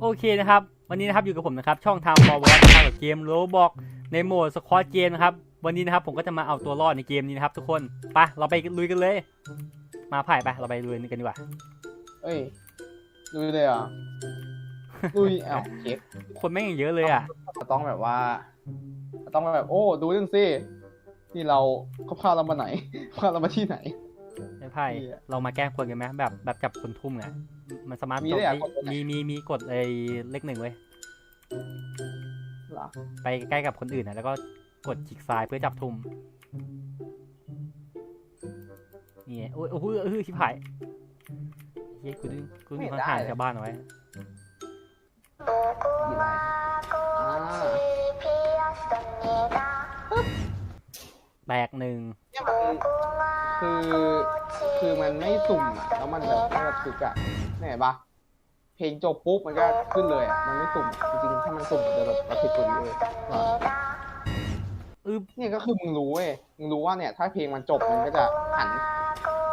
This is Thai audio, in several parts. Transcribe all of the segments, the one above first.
โอเคนะครับ วันนี้นะครับอยู่กับผมนะครับ ช่องทำฟอร์วอร์ดนะครับกับเกมโรบอกในโหมดสควอตเกมนะครับ วันนี้นะครับผมก็จะมาเอาตัวรอดในเกมนี้นะครับ ทุกคนไปเราไปลุยกันเลย มาไผ่ไปเราไปลุยกันดีกว่าเอ้ยลุยเลยเหรอลุยอ้าวเค้กคนแม่งอย่างเยอะเลยอะต้องแบบว่า ต้องแบบโอ้ดูนั่นสินี่เราเขาพาเรามาไหน พาเรามาที่ไหน ไอ้ไผ่เหี้ยเรามาแกล้งคนกันไหมแบบแบบจับคนทุ่มอะมันสามารถมีจบด้วยเหรอได้กดตัวไหน มีมีมีกดไอ้เลขหนึ่งเว้ยเหรอไปใกล้กับคนอื่นนะแล้วก็กดจิกซ้ายเพื่อจับทุ่มนี่ไงโอ้ยโอ้โหเออชิบหายเฮ้ยกูดูกูดูห่างๆชาวบ้านเอาไว้กี่ไรอ่าแตกหนึ่งเนี่ยมันคือ คือมันไม่สุ่มอะแล้วมันแบบไม่ระทึกอะเนี่ยเห็นปะเพลงจบปุ๊บมันก็ขึ้นเลยอะมันไม่สุ่มอะจริงๆถ้ามันสุ่มมันจะแบบระทึกกว่านี้เลยว่าอึบเนี่ยก็คือมึงรู้เว้ยมึงรู้ว่าเนี่ย ถ้าเพลงมันจบมันก็จะหัน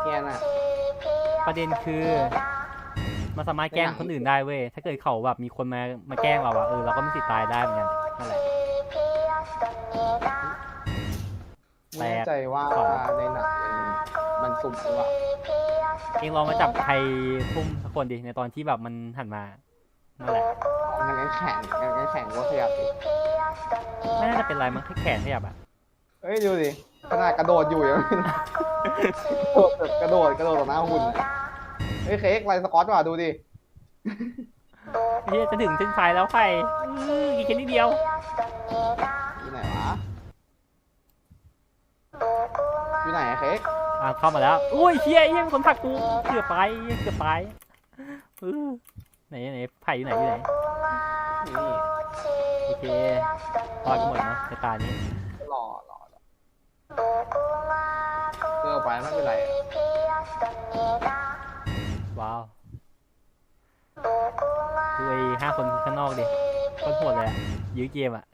แค่น่ะประเด็นคือมันสามารถแกล้งคนอื่นได้เว้ยถ้าเกิดเขาแบบมีคนมามาแกล้งเราอะเออเราก็มีสิทธิ์ตายได้เหมือนกันนั่นแหละไม่แน่ใจว่าสองในหนัง มันมันสุ่มหรือเปล่าเองลองมาจับใครทุ่มสักคนดิในตอนที่แบบมันหันมานั่นแหละงั้นงั้นแข่งงั้นงั้นแข่งว่าขยับดิไม่น่าจะเป็นไรมั้งแค่แขนขยับอะเอ้ยดูดิขนาดกระโดดอยู่ยังไม่กระโดดแบบกระโดดกระโดดต่อหน้าหุ่นอะเฮ้ยเค้กไลน์สกอตว่ะดูดิ เฮ้ยจะถึงเส้นชัยแล้วใครอื้ออีกแค่นิดเดียว อยู่ไหนวะ อยู่ไหนอะเค้ก อะเข้ามาแล้วอุ้ยเชี่ยเอี้ยมีคนผลักกูเกือบไปเกือบไปเออไหนไหนไผ่อยู่ไหนอยู่ไหนนี่โอเครอดกันหมดเนาะในตานี้รอรอรอเกินไปไม่เป็นไรอะว้าวดูไอ้ห้าคนข้างนอกดิโคนโหดเลยอะยื้อเกมอะ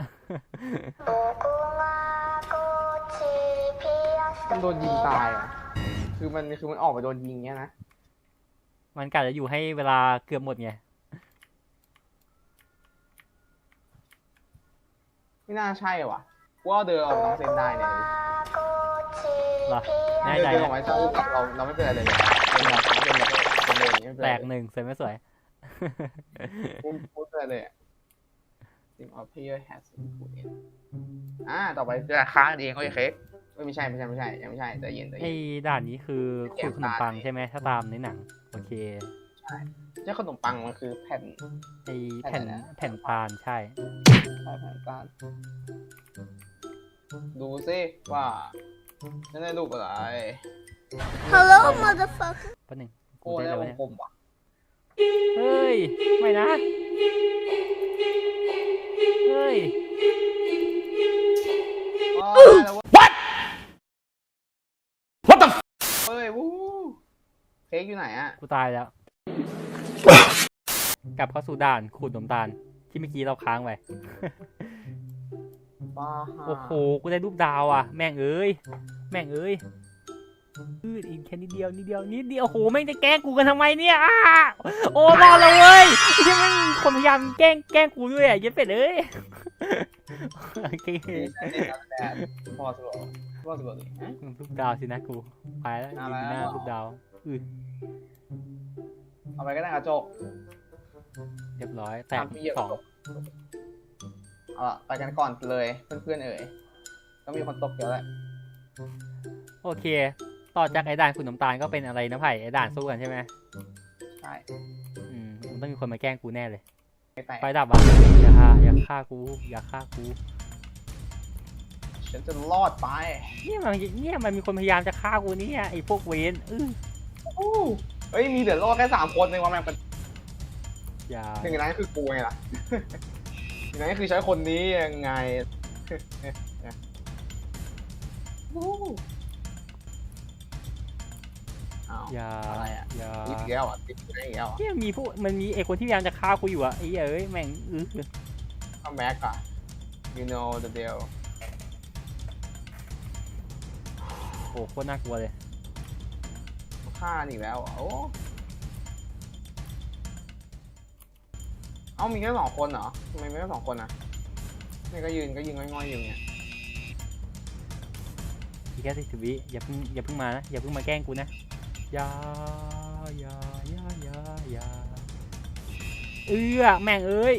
มันโดนยิงตายอะ คือมันคือมันออกไปโดนยิงเงี้ยนะ มันกะจะอยู่ให้เวลาเกือบหมดไง ไม่น่าใช่ว่ะกูว่าเดินออกน้องเซนได้เนี่ยเหรอแน่ใจเดินอนะอกมาใช่เราเราไม่เป็นอะไรเลยเป็นแบบเป็นแบบเป็นเลยไม่เป็นแตไรกหนึ่งสวยไม่สวยพูดพูดอะไรเลยทีมออฟเพียร์แฮสพูดเองอ่า ต่อไปจะค้างกันเองโอเค เค้กไม่ใช่ไม่ใช่ไม่ใช่ยังไม่ใช่ใจเย็นใจไอ้เย็น ด่านนี้คือขูดขนมปังใช่ไหมถ้าตามในหนัง โอเคเจ้าขนมปังมันคือแผ่น ไอ้แผ่นแผ่นอะไรนะ แผ่นปานใช่ ใช่แผ่นก้านดูซิว่าจะได้รูปอะไร Hello, motherfucker. แป๊บหนึงกูโอ้ได้ได้แล้วววะงเนี่ยกลมว่ะเฮ้ย ไม่นะ กอยู่ไหนอะกูตายแล้ว กลับเข้าสู่ด่านขูดขนมตาล ที่เมื่อกี้เราค้างไว้ บ้าโอ้โห กูได้รูปดาวอะ แม่งเอ้ย แม่งเอ้ยอืดอีกแค่นิดเดียว นิดเดียว นิดเดียว โอ้โห แม่งจะแกล้งกูกันทำไมเนี่ยอ้าโอ้รอดแล้วเว้ยที่แม่งคนพยายามแกล้ง แกล้งกูด้วยอะเย็ดเป็ดเอ้ย โอเคพอสบพอสบเลยฮะ รูปดาวสินะกู ไปแล้วเอายืนแล้วหน้ารูปดาว อือเอาไปก็ได้กระจกเรียบร้อย แตกทำพี่เหยียบสกองระจกเอาล่ะไปกันก่อนเลย เพื่อนๆเอ่ยก็มีคนตกเยอะแหละโอเค ต่อจากไอ้ด่านขุนน้ำตาลก็เป็นอะไรนะไผ่ไอ้ด่านสู้กันใช่ไหมใช่อืมมันต้องมีคนมาแกล้งกูแน่เลยไม่แตกไฟดับอะอย่าฆ่าอย่าฆ่ากู อย่าฆ่ากูฉันจะรอดไป เนี่ยมันเนี่ยมันมีคนพยายามจะฆ่ากูเนี่ยไอ้พวกเวนอื้ออู้ เฮ้ยมีเหลือรอดแค่สามคนเองว่าแม่งเป็นอย่าหนึ่งในนั้นคือกูไงล่ะหนึ่งในนั้นคือใช้คนนี้ยังไงอู้อ้าวอย่าอะไรอะอย่าอีกแล้วอะติดอีกแล้วอะเนี่ยมีพวกมันมีไอ้คนที่พยายามจะฆ่ากูอยู่อะไอ้เหี้ยเอ้ยแม่งอื้อคัมแบ็กอะ you know the deal โอ้โคตรน่ากลัวเลย ฆ่าอีกแล้วอะโอ้เอ้ามีแค่สองคนเหรอทำไมไม่ได้สองคนอะนี่ก็ยืนก็ยืนง่อยๆอยู่เนี่ยอีกแค่สิบวิอย่าเพิ่งอย่าเพิ่งมานะอย่าเพิ่งมาแกล้งกูนะอย่าอย่าอย่าอย่าอย่าเอื้อแม่งเอ้ย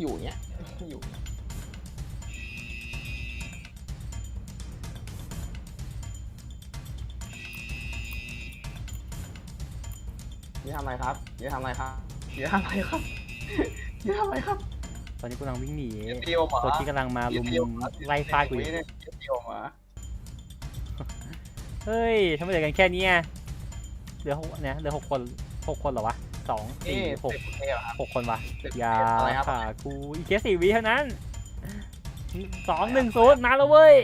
อยู่เนี่ยอยู่เนี่ย นี่ทำอะไรครับนี่ทำอะไรครับนี่ทำอะไรครับนี่ทำอะไรครับ ตอนนี้กูกำลังวิ่งหนีเดียวเหรอคนที่กำลังมาลุมไล่ฟาดกูอยู่เนี่ยเดียวมาเฮ้ยทำไมเหลือกันแค่เนี้ยเหลือหกเนี่ยเหลือหกคนหกคนเหรอวะสองนี่สี่หกสิบเทปครับหกคนวะสิบอย่าอะไรครับขากูอีกแค่สี่วิเท่านั้นสองหนึ่งศูนย์มาแล้วเว้ย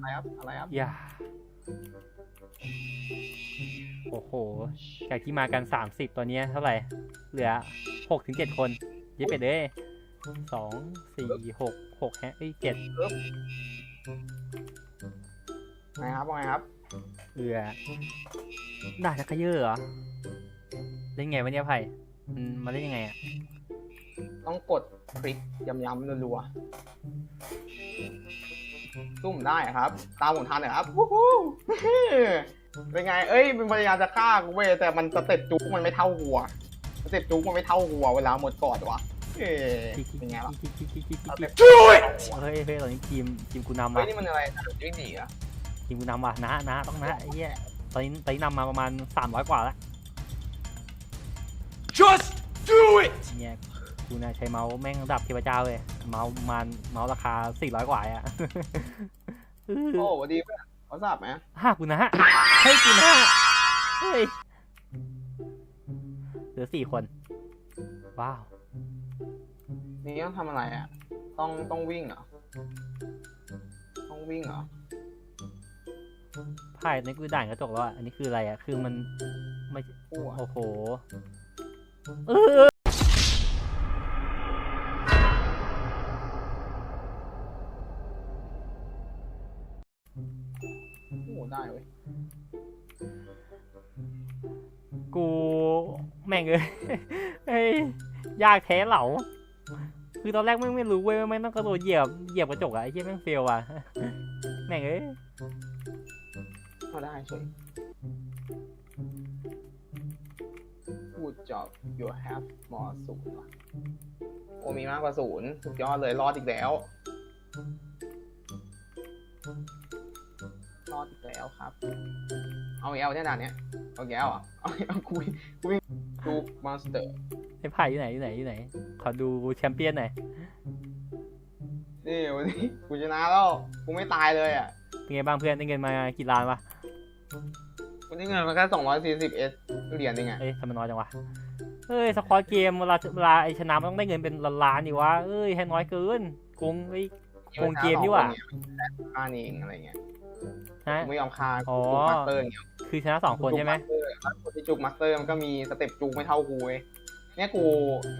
อะไรครับอะไรครับอย่า โอ้โห จากที่มากันสามสิบตอนเนี้ยเท่าไหร่ เหลือหกถึงเจ็ดคนเย็บไปเลยสอง สี่หก หกแฮะเอ้ยเจ็ดไงครับว่าไงครับเอือด่าชักกระเยอะเหรอ เล่นไงวะเนี่ยไผ่มันมาเล่นยังไงอะ ต้องกดคลิกย้ำๆรัวๆ ซุ่มได้ครับ ตามผมทันนะครับวู้ฮู้เป็นไง เอ้ยเป็นพยายามจะฆ่ากูเว้ยแต่มันสเต็ปจุกมันไม่เท่าหัวสเต็ปจุกมันไม่เท่าหัวเวลาหมดก่อนวะเอ้ยเป็นไงล่ะสเต็ปเฮ้ยเฮ้ยตอนนี้ทีมทีมกูนำเฮ้ยว่ะนี่มันอะไรวิ่งหนีเหรอะทีมกูนำว่ะนะนะต้องนะไอ้เหี้ยตอนนี้ตอนนี้นำมาประมาณสามร้อยกว่าแล้ว Just do it! เนี่ย กูน่ะใช้เมาส์แม่งระดับเทพเจ้าเลย เมาส์ประมันเมาส์ราคาสี่ร้อยกว่าอะโอ้สวัสดีเพื่อนเขาทราบไหมห้ากูนะเฮ้ยกูนะเฮ้ยเหลือสี่คน ว้าว นี่ต้องทำอะไรอะ ต้องต้องวิ่งเหรอ ต้องวิ่งเหรอไพ่นี่คือด่านกระจกแล้วอะ อันนี้คืออะไรอะ คือมันไม่คู่อะโอ้โห เออ คู่ได้เว้ยกูแม่งเอ้ยเฮ้ยยากแท้เหล่าคือตอนแรกแม่งไม่รู้เว้ยว่าแม่งต้องกระโดดเหยียบเหยียบกระจกอะไอ้เหี้ยแม่งเฟลว่ะแม่งเอ้ยเข้าได้เฉย Good job you have more ศูนย์ว่ะโอ้มีมากกว่าศูนย์สุดยอดเลยรอดอีกแล้วรอดอีก แล้วครับ เอาอีกแล้วเนี่ยด่านเนี้ยเอาอีกแล้วอะเอาเอาคุยคุยดูมอนสเตอร์ไอ้ไผ่อยู่ไหนอยู่ไหนอยู่ไหน ขอดูแชมเปี้ยนหน่อยนี่วันนี้กูชนะแล้วกูไม่ตายเลยอะเป็นไงบ้างเพื่อนได้เงินมากี่ล้านวะวันนี้เงินมันแค่สองร้อยสี่สิบเอสเหรียญเองอะเอ้ยทำไมน้อยจังวะเอ้ยสควอตเกมเวลาเวลาไอชนะมันต้องได้เงินเป็นล้านๆนี่วะเอ้ยให้น้อยเกินโกงไอ้โกงเกมนี่หว่าค่านี่เองอะไรเงี้ย ฮะกูไม่ยอมฆ่าอ๋อ จุกมาสเตอร์อย่างเงี้ยคือชนะสองคนใช่ไหมคนที่จุกมาสเตอร์มันก็มีสเต็ปจุกไม่เท่ากูเว้ยเนี่ยกู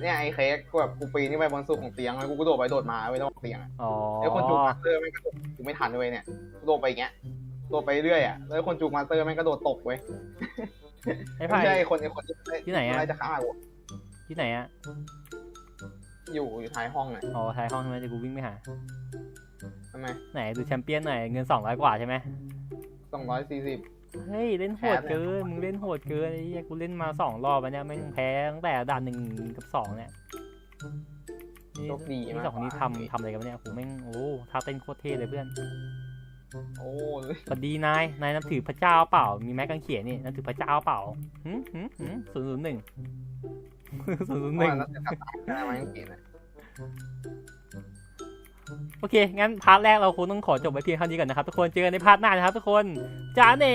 เนี่ยไอ้เค้กกูแบบกูปีนขึ้นไปบนสุดของเตียงแล้วกูกระโดดไปโดดมาไว้ตรงเตียงอะอ๋อไอ้คนจุกมาสเตอร์แม่งกระโดดกูไม่ทันเลยเนี่ยกูโดดไปอย่างเงี้ยโดดไปเรื่อยอะแล้วไอ้คนจุกมาสเตอร์แม่งกระโดดตกเว้ยไอ้ไม่ไผ่ ใช่ไอ้คนไอ้คนที่ที่ไหนอะอะไรจะฆ่ากูที่ไหนอะอยู่อยู่ท้ายห้องเนี่ยอ๋อท้ายห้องใช่ไหมเดี๋ยวกูวิ่งไปหา ทำไมไหนดูแชมเปี้ยนหน่อยเงินสองร้อยกว่าใช่ไหมสองร้อยสี่สิบเฮ้ยเล่นโหดเกินมึงเล่นโหดเกินไอ้เหี้ยกูเล่นมาสองรอบแล้วเนี่ยแม่งแพ้ตั้งแต่ด่านหนึ่งกับสองเนี่ยนี่โชคดีนี่มากสองคนนี้กว่าทำทำอะไรกันวะเนี่ยโหแม่งโอ้ท่าเต้นโคตรเท่เลยเพื่อนโอ้สวัสดีนายนายนับถือพระเจ้าเปล่า มีแม็กกังเขียนนี่นับถือพระเจ้าเปล่าหืมหืมหืมศูนย์ศูนย์หนึ่งศูนย์ศูนย์หนึ่ง โอเค งั้นพาร์ทแรกเราคงต้องขอจบไว้เพียงเท่านี้ก่อนนะครับทุกคน เจอกันในพาร์ทหน้านะครับทุกคนจ้าเน่